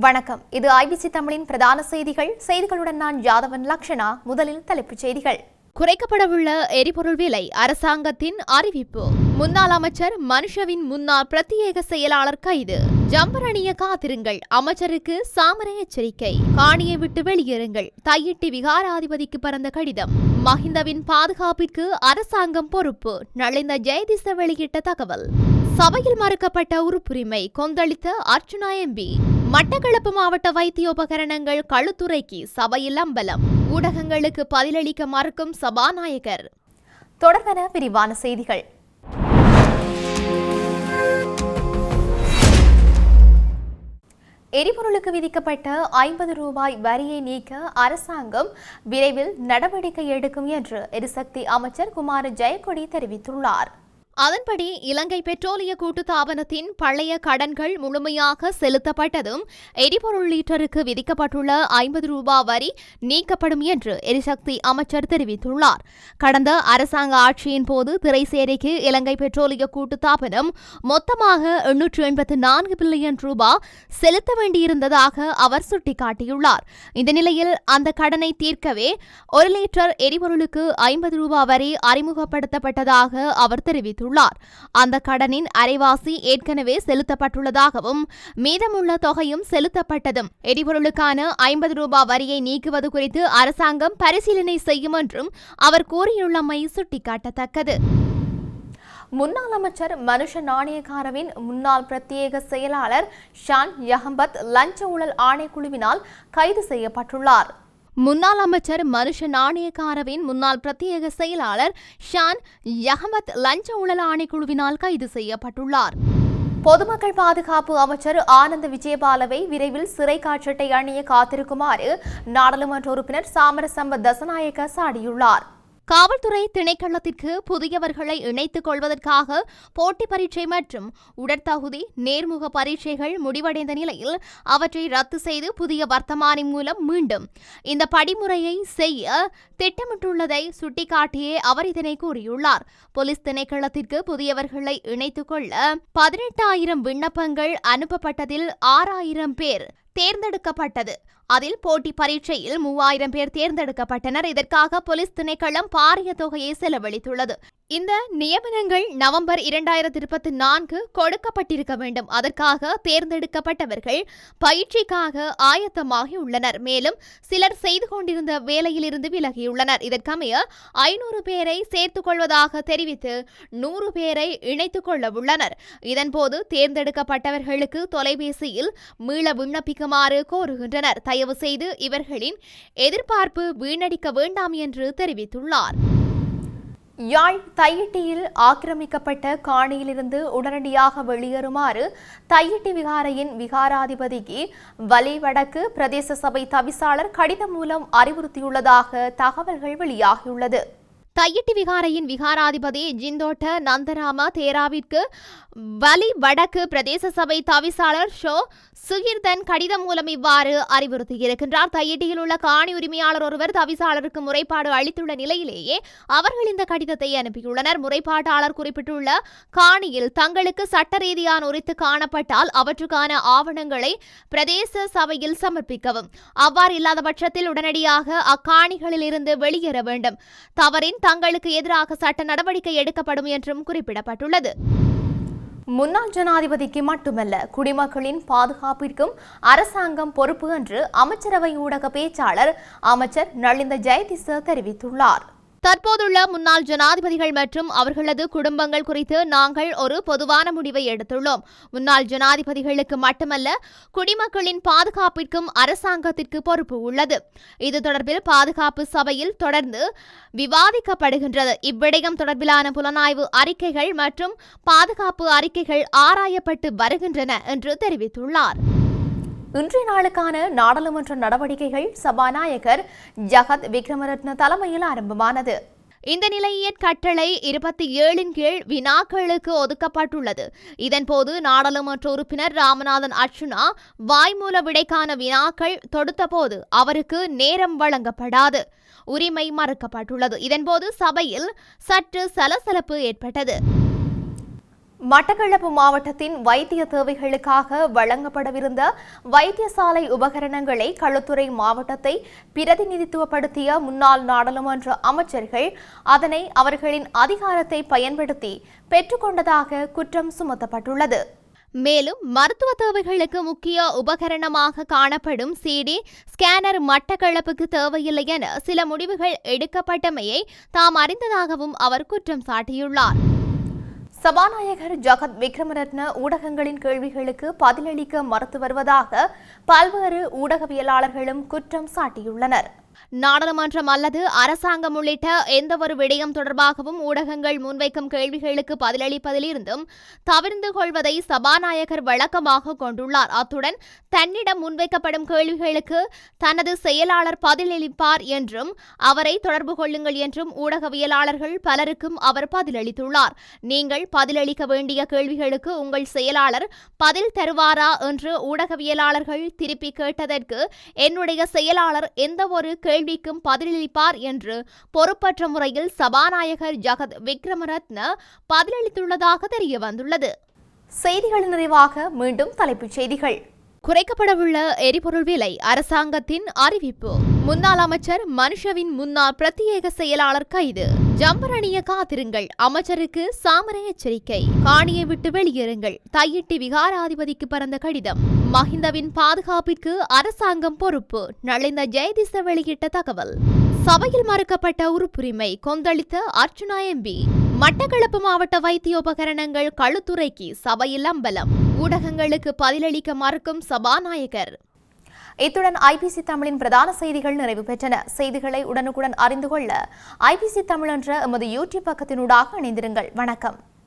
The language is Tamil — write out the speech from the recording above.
வணக்கம். இது ஐபிசி தமிழின் பிரதான செய்திகள். செய்திகளுடன் நான் யாதவன் லக்ஷனா. முதலில் தலைப்புச் செய்திகள். குறைக்கப்படவுள்ள எரிபொருள் விலை அரசாங்கத்தின் அறிவிப்பு. முன்னாள் அமைச்சர் மனுஷவின் முன்னாள் பிரத்யேக செயலாளர் கைது. ஜம்பர் அணிய காத்திருங்கள். அமைச்சருக்கு சாமர எச்சரிக்கை. காணியை விட்டு வெளியேறுங்கள். தையிட்டி விகாராதிபதிக்கு பறந்த கடிதம். மஹிந்தவின் பாதுகாப்பிற்கு அரசாங்கம் பொறுப்பு. நலிந்த ஜெயதிச வெளியிட்ட தகவல். சபையில் மறுக்கப்பட்ட உறுப்புரிமை கொந்தளித்த அர்ச்சுனா எம்பி. மட்டக்களப்பு மாவட்ட வைத்திய உபகரணங்கள் களுத்துறைக்கு சபையில் அம்பலம். ஊடகங்களுக்கு பதிலளிக்க மறுக்கும் சபாநாயகர். தொடர்பென விரிவான செய்திகள். எரிபொருளுக்கு விதிக்கப்பட்ட ஐம்பது ரூபாய் வரியை நீக்க அரசாங்கம் விரைவில் நடவடிக்கை எடுக்கும் என்று எரிசக்தி அமைச்சர் குமார் ஜெயக்கொடி தெரிவித்துள்ளார். அதன்படி இலங்கை பெட்ரோலிய கூட்டுத்தாபனத்தின் பழைய கடன்கள் முழுமையாக செலுத்தப்பட்டதும் எரிபொருள் லீட்டருக்கு விதிக்கப்பட்டுள்ள ஐம்பது ரூபாய் வரி நீக்கப்படும் என்று எரிசக்தி அமைச்சர் தெரிவித்துள்ளார். கடந்த அரசாங்க ஆட்சியின் போது திரைசேரிக்கு இலங்கை பெட்ரோலிய கூட்டுத்தாபனம் மொத்தமாக எண்ணூற்று எண்பத்து நான்கு பில்லியன் ரூபாய் செலுத்த வேண்டியிருந்ததாக அவர் சுட்டிக்காட்டியுள்ளார். இந்த நிலையில் அந்த கடனை தீர்க்கவே ஒரு லிட்டர் எரிபொருளுக்கு ஐம்பது ரூபாய் வரி அறிமுகப்படுத்தப்பட்டதாக அவர் தெரிவித்துள்ளார். கூறியுள்ளார். அந்த கடனின் அரைவாசி ஏற்கனவே செலுத்தப்பட்டுள்ளதாகவும் மீதமுள்ள தொகையும் செலுத்தப்பட்டதும் எரிபொருளுக்கான ஐம்பது ரூபாய் வரியை நீக்குவது குறித்து அரசாங்கம் பரிசீலனை செய்யும் என்றும் அவர் கூறியுள்ளமை சுட்டிக்காட்டத்தக்கது. முன்னாள் அமைச்சர் மனுஷ நாணயக்காரவின் முன்னாள் பிரத்யேக செயலாளர் ஷான் யஹம்பத் லஞ்ச ஊழல் ஆணைக்குழுவினால் கைது செய்யப்பட்டுள்ளார். முன்னாள் அமைச்சர் மனுஷ நாணயக்காரவின் முன்னாள் பிரத்யேக செயலாளர் ஷான் யஹமத் லஞ்ச ஊழல் ஆணைக்குழுவினால் கைது செய்யப்பட்டுள்ளார். பொதுமக்கள் பாதுகாப்பு அமைச்சர் ஆனந்த் விஜயபாலவை விரைவில் சிறை காட்சட்டை அணிய காத்திருக்குமாறு நாடாளுமன்ற உறுப்பினர் சாமரசம்ப தசநாயக்க சாடியுள்ளார். காவல்துறை திணைக்களத்திற்கு புதியவர்களை இணைத்துக் கொள்வதற்காக போட்டி பரீட்சை மற்றும் உடற்தகுதி நேர்முக பரீட்சைகள் முடிவடைந்த நிலையில் அவற்றை ரத்து செய்து புதிய வர்த்தமானி மூலம் மீண்டும் இந்த படிமுறையை செய்ய திட்டமிட்டுள்ளதை சுட்டிக்காட்டியே அவர் இதனை கூறியுள்ளார். போலீஸ் திணைக்களத்திற்கு புதியவர்களை இணைத்துக் கொள்ள பதினெட்டாயிரம் விண்ணப்பங்கள் அனுப்பப்பட்டதில் ஆறாயிரம் பேர் தேர்ந்தெடுக்கப்பட்டது. அதில் போட்டி பரீட்சையில் மூவாயிரம் பேர் தேர்ந்தெடுக்கப்பட்டனர். இதற்காக போலீஸ் திணைக்களம் பாரிய தொகையை செலவழித்துள்ளது. இந்த நியமனங்கள் நவம்பர் இரண்டாயிரத்தி இருபத்தி நான்கு கொடுக்கப்பட்டிருக்க வேண்டும். அதற்காக தேர்ந்தெடுக்கப்பட்டவர்கள் பயிற்சிக்காக ஆயத்தமாகி உள்ளனர். மேலும் சிலர் செய்து கொண்டிருந்த வேலையிலிருந்து விலகியுள்ளனர். இதற்கமைய ஐநூறு பேரை சேர்த்துக் கொள்வதாக தெரிவித்து நூறு பேரை இணைத்துக் கொள்ள உள்ளனர் இதன்போது தேர்ந்தெடுக்கப்பட்டவர்களுக்கு தொலைபேசியில் மீள விண்ணப்பிக்குமாறு கோருகின்றனர். தயவு செய்து இவர்களின் எதிர்பார்ப்பு வீணடிக்க வேண்டாம் என்று தெரிவித்துள்ளார். யாழ் தையிட்டியில் ஆக்கிரமிக்கப்பட்ட காணியிலிருந்து உடனடியாக வெளியேறுமாறு தையிட்டி விகாரையின் விகாராதிபதிக்கு வலிவடக்கு பிரதேச சபை தவிசாளர் கடிதம் மூலம் அறிவுறுத்தியுள்ளதாக தகவல்கள் வெளியாகியுள்ளது. தையிட்டி விகாரையின் விகாராதிபதி ஜிந்தோட்ட நந்தராம தேராவிற்கு வலி வடக்கு பிரதேச சபை தவிசாளர் ஷோ சுகிர்தன் கடிதம் மூலம் இவ்வாறு அறிவுறுத்தியிருக்கின்றார். தையிட்டியில் உள்ள காணி உரிமையாளர் ஒருவர் தவிசாளருக்கு முறைப்பாடு அளித்துள்ள நிலையிலேயே அவர்கள் இந்த கடிதத்தை அனுப்பியுள்ளனர். முறைப்பாட்டாளர் குறிப்பிட்டுள்ள காணியில் தங்களுக்கு சட்ட ரீதியான உரித்து காணப்பட்டால் அவற்றுக்கான ஆவணங்களை பிரதேச சபையில் சமர்ப்பிக்கவும். அவ்வாறு இல்லாத பட்சத்தில் உடனடியாக அக்காணிகளில் இருந்து வெளியேற வேண்டும். தவறின் தங்களுக்கு எதிராக சட்ட நடவடிக்கை எடுக்கப்படும் என்றும் குறிப்பிடப்பட்டுள்ளது. முன்னாள் ஜனாதிபதிக்கு மட்டுமல்ல குடிமக்களின் பாதுகாப்பிற்கும் அரசாங்கம் பொறுப்பு என்று அமைச்சரவை ஊடக பேச்சாளர் அமைச்சர் நளிந்த ஜெயதிச தெரிவித்துள்ளார். தற்போதுள்ள முன்னாள் ஜனாதிபதிகள் மற்றும் அவர்களது குடும்பங்கள் குறித்து நாங்கள் ஒரு பொதுவான முடிவை எடுத்துள்ளோம். முன்னாள் ஜனாதிபதிகளுக்கு மட்டுமல்ல குடிமக்களின் பாதுகாப்பிற்கும் அரசாங்கத்திற்கு பொறுப்பு உள்ளது. இது தொடர்பில் பாதுகாப்பு சபையில் தொடர்ந்து விவாதிக்கப்படுகின்றது. இவ்விடயம் தொடர்பிலான புலனாய்வு அறிக்கைகள் மற்றும் பாதுகாப்பு அறிக்கைகள் ஆராயப்பட்டு வருகின்றன என்று தெரிவித்துள்ளார். இன்றைய நாளுக்கான நாடாளுமன்ற நடவடிக்கைகள் சபாநாயகர் ஜகத் விக்ரமரத்ன தலைமையில் ஆரம்பமானது. இந்த நிலையின் கட்டளை இருபத்தி ஏழின் கீழ் வினாக்களுக்கு ஒதுக்கப்பட்டுள்ளது. இதன்போது நாடாளுமன்ற உறுப்பினர் ராமநாதன் அர்ஜுனா வாய்மூல விடைக்கான வினாக்கள் தொடுத்தபோது அவருக்கு நேரம் வழங்கப்படாது. உரிமை மறுக்கப்பட்டுள்ளது. இதன்போது சபையில் சற்று சலசலப்பு ஏற்பட்டது. மட்டக்களப்பு மாவட்டத்தின் வைத்திய தேவைகளுக்காக வழங்கப்படவிருந்த வைத்தியசாலை உபகரணங்களை களுத்துறை மாவட்டத்தை பிரதிநிதித்துவப்படுத்திய முன்னாள் நாடாளுமன்ற அமைச்சர்கள் அதனை அவர்களின் அதிகாரத்தை பயன்படுத்தி பெற்றுக்கொண்டதாக குற்றம் சுமத்தப்பட்டுள்ளது. மேலும் மருத்துவ தேவைகளுக்கு முக்கிய உபகரணமாக காணப்படும் சிடி ஸ்கேனர் மட்டக்களப்புக்கு தேவையில்லை என சில முடிவுகள் எடுக்கப்பட்டமையை தாம் அறிந்ததாகவும் அவர் குற்றம் சாட்டியுள்ளார். சபாநாயகர் ஜகத் விக்ரமரத்ன ஊடகங்களின் கேள்விகளுக்கு பதிலளிக்க மறுத்து வருவதாக பல்வேறு ஊடகவியலாளர்களும் குற்றம் சாட்டியுள்ளனர். நாடாளுமன்றம் அல்லது அரசாங்கம் உள்ளிட்ட எந்தவொரு விடயம் தொடர்பாகவும் ஊடகங்கள் முன்வைக்கும் கேள்விகளுக்கு பதிலளிப்பதிலிருந்தும் தவிர்ந்து கொள்வதை சபாநாயகர் வழக்கமாக கொண்டுள்ளார். அத்துடன் தன்னிடம் முன்வைக்கப்படும் கேள்விகளுக்கு தனது செயலாளர் பதிலளிப்பார் என்றும் அவரை தொடர்பு கொள்ளுங்கள் என்றும் ஊடகவியலாளர்கள் பலருக்கும் அவர் பதிலளித்துள்ளார். நீங்கள் பதிலளிக்க வேண்டிய கேள்விகளுக்கு உங்கள் செயலாளர் பதில் தருவாரா என்று ஊடகவியலாளர்கள் திருப்பி கேட்டதற்கு என்னுடைய செயலாளர் எந்தவொரு கேள்விக்கும் பதிலளிப்பார் என்று பொறுப்பற்ற முறையில் சபாநாயகர் ஜகத் விக்ரமரத்ன பதிலளித்துள்ளதாக தெரிய வந்துள்ளது செய்திகளின் நிறைவாக மீண்டும் தலைப்புச் செய்திகள். குறைக்கப்படவுள்ள எரிபொருள் விலை அரசாங்கத்தின் அறிவிப்பு. முன்னாள் அமைச்சர் மனுஷவின் முன்னாள் பிரத்யேக செயலாளர் கைது. ஜம்பரணிய காத்திருங்கள். அமைச்சருக்கு சாமரை எச்சரிக்கை. காணியை விட்டு வெளியேறுங்கள். தையிட்டி விகாராதிபதிக்கு பறந்த கடிதம். மஹிந்தவின் பாதுகாப்பிற்கு அரசாங்கம் பொறுப்பு. நலிந்த ஜெயதிச வெளியிட்ட தகவல். சபையில் மறுக்கப்பட்ட உறுப்புரிமை கொந்தளித்த அர்ச்சுனா எம்பி. மட்டக்களப்பு மாவட்ட வைத்தியோபகரணங்கள் களுத்துறைக்கு சபையில் அம்பலம் ஊடகங்களுக்கு பதிலளிக்க மறுக்கும் சபாநாயகர். இத்துடன் ஐபிசி தமிழின் பிரதான செய்திகள் நிறைவு பெற்றன. செய்திகளை உடனுக்குடன் அறிந்து கொள்ள ஐபிசி தமிழ் என்ற எமது யூடியூப் பக்கத்தினூடாக இணைந்திருங்கள். வணக்கம்.